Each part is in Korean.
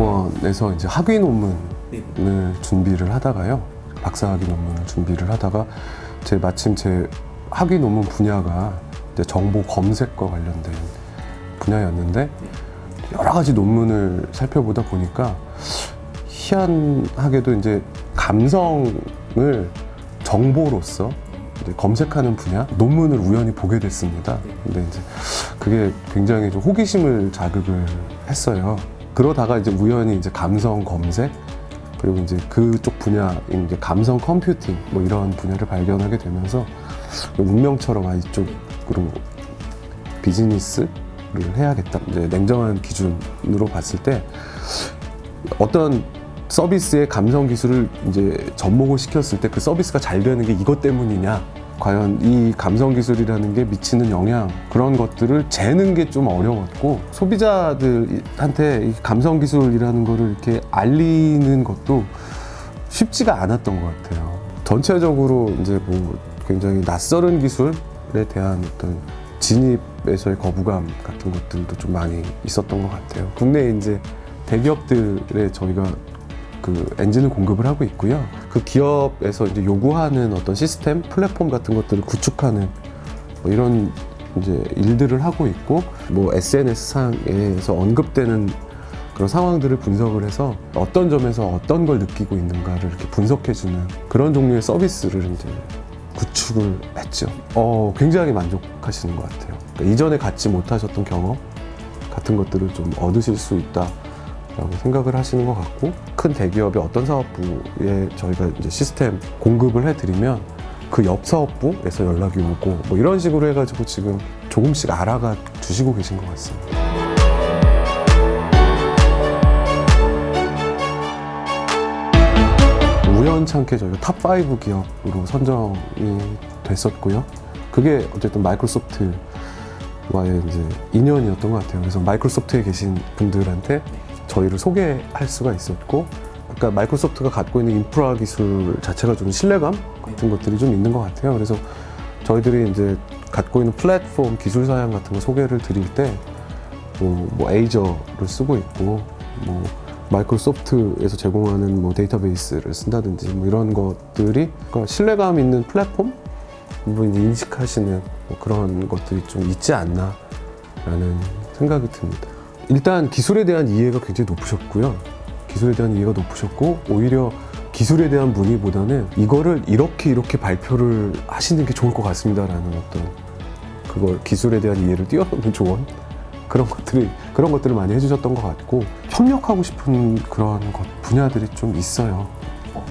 기업에서 이제 학위 논문을 네. 준비를 하다가요. 박사 학위 논문을 준비를 하다가 제 마침 제 학위 논문 분야가 이제 정보 검색과 관련된 분야였는데 여러 가지 논문을 살펴보다 보니까 희한하게도 이제 감성을 정보로서 이제 검색하는 분야 논문을 우연히 보게 됐습니다. 근데 이제 그게 굉장히 좀 호기심을 자극을 했어요. 그러다가 이제 우연히 이제 감성 검색 그리고 이제 그쪽 분야인 이제 감성 컴퓨팅 뭐 이런 분야를 발견하게 되면서 운명처럼 아 이쪽으로 비즈니스를 해야겠다. 이제 냉정한 기준으로 봤을 때 어떤 서비스의 감성 기술을 이제 접목을 시켰을 때 그 서비스가 잘 되는 게 이것 때문이냐? 과연 이 감성 기술이라는 게 미치는 영향 그런 것들을 재는 게 좀 어려웠고 소비자들한테 이 감성 기술이라는 거를 이렇게 알리는 것도 쉽지가 않았던 것 같아요. 전체적으로 이제 뭐 굉장히 낯설은 기술에 대한 어떤 진입에서의 거부감 같은 것들도 좀 많이 있었던 것 같아요. 국내 이제 대기업들에 저희가 그 엔진을 공급을 하고 있고요. 그 기업에서 이제 요구하는 어떤 시스템, 플랫폼 같은 것들을 구축하는 뭐 이런 이제 일들을 하고 있고 뭐 SNS 상에서 언급되는 그런 상황들을 분석을 해서 어떤 점에서 어떤 걸 느끼고 있는가를 이렇게 분석해주는 그런 종류의 서비스를 이제 구축을 했죠. 어, 굉장히 만족하시는 것 같아요. 그러니까 이전에 갖지 못하셨던 경험 같은 것들을 좀 얻으실 수 있다. 라고 생각을 하시는 것 같고 큰 대기업의 어떤 사업부에 저희가 이제 시스템 공급을 해드리면 그 옆 사업부에서 연락이 오고 뭐 이런 식으로 해가지고 지금 조금씩 알아가 주시고 계신 것 같습니다. 우연찮게 저희가 탑5 기업으로 선정이 됐었고요. 그게 어쨌든 마이크로소프트와의 이제 인연이었던 것 같아요. 그래서 마이크로소프트에 계신 분들한테 저희를 소개할 수가 있었고, 그러니까 마이크로소프트가 갖고 있는 인프라 기술 자체가 좀 신뢰감 같은 것들이 좀 있는 것 같아요. 그래서 저희들이 이제 갖고 있는 플랫폼 기술 사양 같은 거 소개를 드릴 때, 뭐, 뭐 에이저를 쓰고 있고, 뭐 마이크로소프트에서 제공하는 뭐 데이터베이스를 쓴다든지 뭐 이런 것들이 그러니까 신뢰감 있는 플랫폼 뭐 이제 인식하시는 뭐 그런 것들이 좀 있지 않나라는 생각이 듭니다. 일단 기술에 대한 이해가 굉장히 높으셨고요. 기술에 대한 이해가 높으셨고 오히려 기술에 대한 문의보다는 이거를 이렇게 이렇게 발표를 하시는 게 좋을 것 같습니다라는 어떤 그걸 기술에 대한 이해를 뛰어넘는 조언 그런 것들이 그런 것들을 많이 해주셨던 것 같고 협력하고 싶은 그런 것 분야들이 좀 있어요.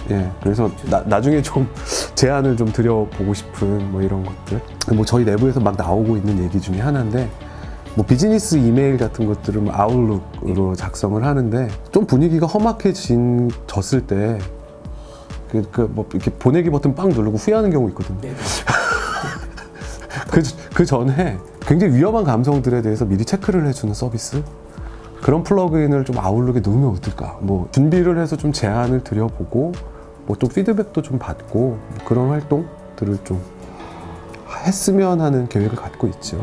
예, 그래서 나, 나중에 좀 제안을 좀 드려보고 싶은 뭐 이런 것들. 뭐 저희 내부에서 막 나오고 있는 얘기 중에 하나인데 뭐 비즈니스 이메일 같은 것들을 뭐 아웃룩으로 작성을 하는데 좀 분위기가 험악해진 졌을 때 그, 그, 뭐, 이렇게 보내기 버튼 빵 누르고 후회하는 경우 있거든요. 네. 그, 그 전에 굉장히 위험한 감성들에 대해서 미리 체크를 해주는 서비스? 그런 플러그인을 좀 아웃룩에 넣으면 어떨까? 뭐, 준비를 해서 좀 제안을 드려보고, 뭐, 좀 피드백도 좀 받고, 뭐 그런 활동들을 좀 했으면 하는 계획을 갖고 있죠.